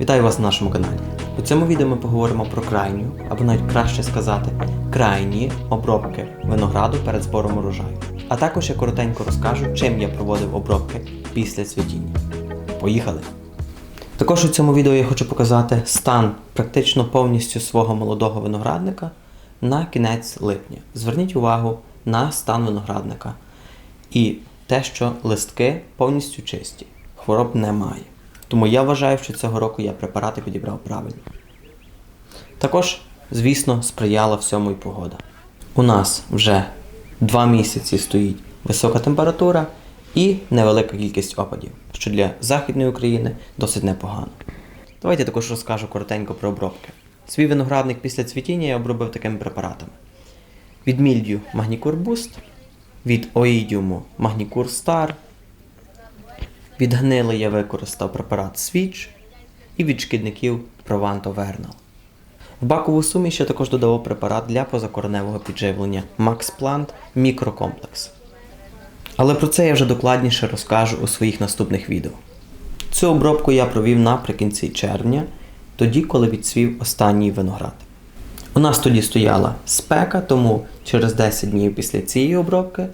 Вітаю вас на нашому каналі. У цьому відео ми поговоримо про крайню, або навіть краще сказати, крайні обробки винограду перед збором урожаю. А також я коротенько розкажу, чим я проводив обробки після цвітіння. Поїхали! Також у цьому відео я хочу показати стан практично повністю свого молодого виноградника на кінець липня. Зверніть увагу на стан виноградника і те, що листки повністю чисті, хвороб немає. Тому я вважаю, що цього року я препарати підібрав правильно. Також, звісно, сприяла всьому і погода. У нас вже два місяці стоїть висока температура і невелика кількість опадів, що для Західної України досить непогано. Давайте також розкажу коротенько про обробки. Свій виноградник після цвітіння я обробив такими препаратами: від мільдю Магнікур Boost, від оїдіуму Магнікур Star, від гнили я використав препарат Switch і від шкідників Vernal. В бакову суміш я також додавав препарат для позакореневого підживлення Max Plant Microcomplex. Але про це я вже докладніше розкажу у своїх наступних відео. Цю обробку я провів наприкінці червня, тоді, коли відцвів останній виноград. У нас тоді стояла спека, тому через 10 днів після цієї обробки,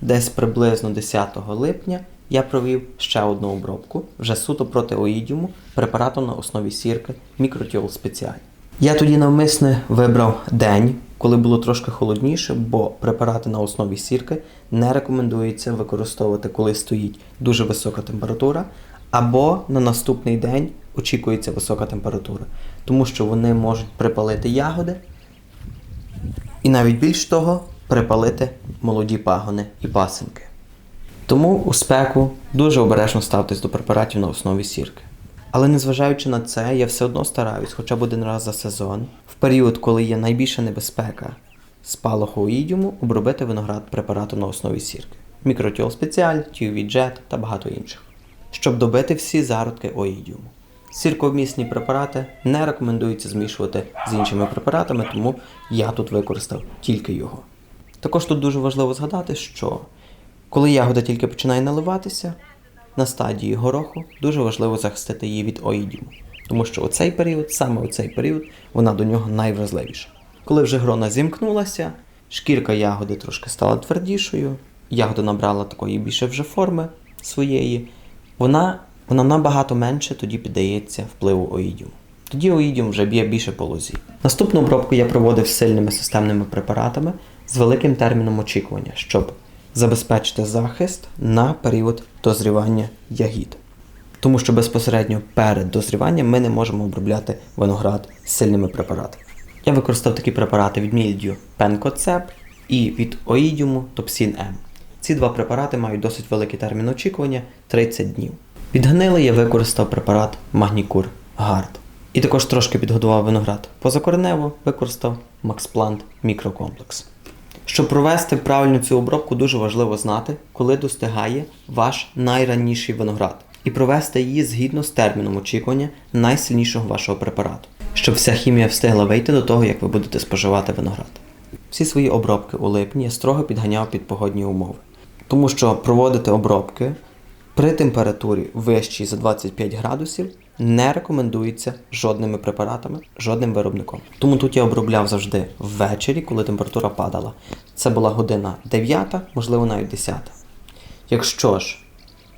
десь приблизно 10 липня, я провів ще одну обробку вже суто проти оїдіуму препаратом на основі сірки Мікротіол Спеціаль. Я тоді навмисне вибрав день, коли було трошки холодніше, бо препарати на основі сірки не рекомендується використовувати, коли стоїть дуже висока температура, або на наступний день очікується висока температура, тому що вони можуть припалити ягоди, і навіть більш того, припалити молоді пагони і пасинки. Тому у спеку дуже обережно ставтесь до препаратів на основі сірки. Але незважаючи на це, я все одно стараюсь хоча б один раз за сезон, в період, коли є найбільша небезпека спалаху оїдіуму, обробити виноград препаратом на основі сірки. Мікротіол спеціаль, Jet та багато інших, щоб добити всі зародки оїдіуму. Сірковмісні препарати не рекомендується змішувати з іншими препаратами, тому я тут використав тільки його. Також тут дуже важливо згадати, що коли ягода тільки починає наливатися, на стадії гороху дуже важливо захистити її від оїдіму, тому що у цей період, саме у цей період, вона до нього найвразливіша. Коли вже грона зімкнулася, шкірка ягоди трошки стала твердішою, ягода набрала такої більше вже форми своєї, вона, вона набагато менше тоді піддається впливу оїдіуму. Тоді оїдіум вже б'є більше по лозі. Наступну обробку я проводив з сильними системними препаратами з великим терміном очікування, щоб забезпечити захист на період дозрівання ягід. Тому що безпосередньо перед дозріванням ми не можемо обробляти виноград сильними препаратами. Я використав такі препарати від мільдю Пенкоцеп і від оїдіуму Топсін М. Ці два препарати мають досить великий термін очікування 30 днів. Від гнили я використав препарат Магнікур Гард. І також трошки підготував виноград. Позакоренево використав Максплант Мікрокомплекс. Щоб провести правильну цю обробку, дуже важливо знати, коли достигає ваш найранніший виноград, і провести її згідно з терміном очікування найсильнішого вашого препарату, щоб вся хімія встигла вийти до того, як ви будете споживати виноград. Всі свої обробки у липні я строго підганяв під погодні умови, тому що проводити обробки при температурі вищій за 25 градусів не рекомендується жодними препаратами, жодним виробником. Тому тут я обробляв завжди ввечері, коли температура падала. Це була година 9, можливо навіть 10. Якщо ж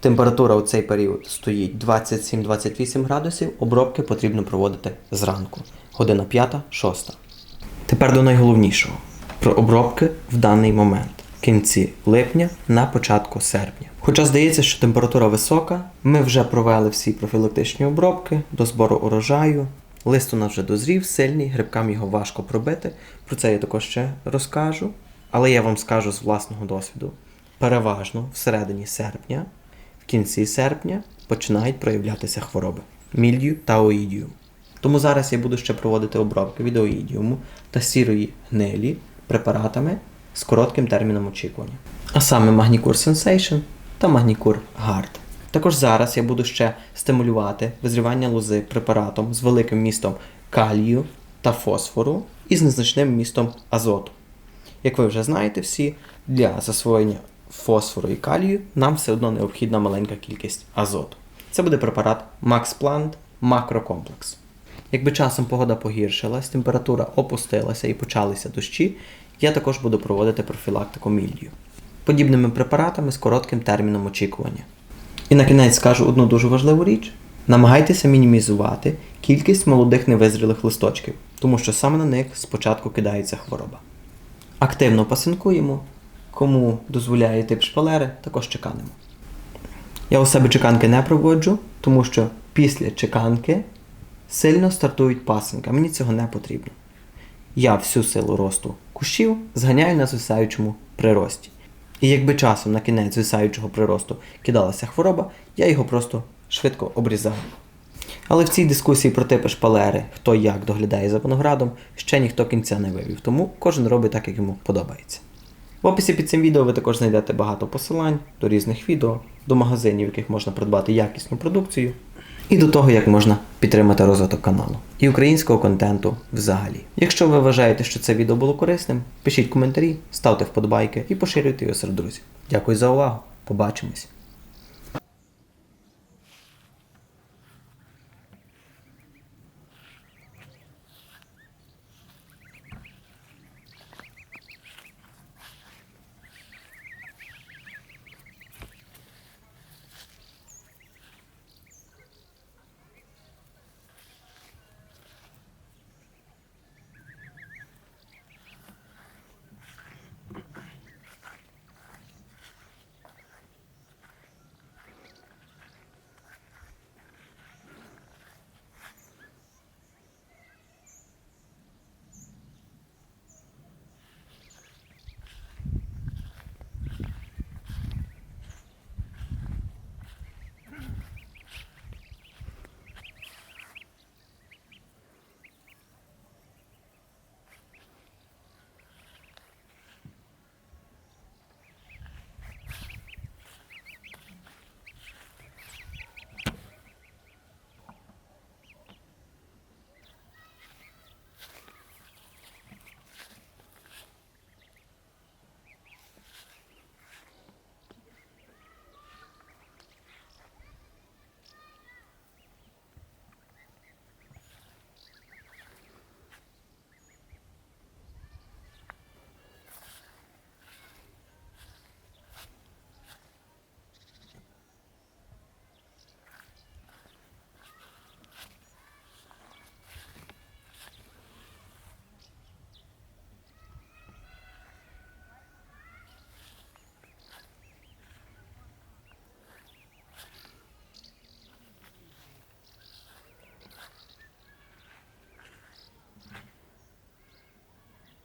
температура у цей період стоїть 27-28 градусів, обробки потрібно проводити зранку, година 5-6. Тепер до найголовнішого про обробки в даний момент в кінці липня на початку серпня. Хоча здається, що температура висока, ми вже провели всі профілактичні обробки до збору урожаю. Лист у нас вже дозрів, сильний, грибкам його важко пробити. Про це я також ще розкажу. Але я вам скажу з власного досвіду: переважно всередині серпня, в кінці серпня починають проявлятися хвороби мільдію та оїдіум. Тому зараз я буду ще проводити обробки від оїдіуму та сірої гнилі препаратами з коротким терміном очікування. А саме Магнікур Sensation та Магнікур Гард. Також зараз я буду ще стимулювати визрівання лози препаратом з великим містом калію та фосфору і з незначним містом азоту. Як ви вже знаєте всі, для засвоєння фосфору і калію нам все одно необхідна маленька кількість азоту. Це буде препарат Max Plant макрокомплекс. Якби часом погода погіршилась, температура опустилася і почалися дощі, я також буду проводити профілактику мільдію подібними препаратами з коротким терміном очікування. І на кінець скажу одну дуже важливу річ: намагайтеся мінімізувати кількість молодих невизрілих листочків, тому що саме на них спочатку кидається хвороба. Активно пасинкуємо, кому дозволяє тип шпалери, також чеканимо. Я у себе чеканки не проводжу, тому що після чеканки сильно стартують пасинки, а мені цього не потрібно. Я всю силу росту кущів зганяю на звисаючому прирості. І якби часом на кінець звисаючого приросту кидалася хвороба, я його просто швидко обрізаю. Але в цій дискусії про типи шпалери, хто як доглядає за виноградом, ще ніхто кінця не вивів, тому кожен робить так, як йому подобається. В описі під цим відео ви також знайдете багато посилань до різних відео, до магазинів, в яких можна придбати якісну продукцію, і до того, як можна підтримати розвиток каналу і українського контенту взагалі. Якщо ви вважаєте, що це відео було корисним, пишіть коментарі, ставте вподобайки і поширюйте його серед друзів. Дякую за увагу. Побачимось!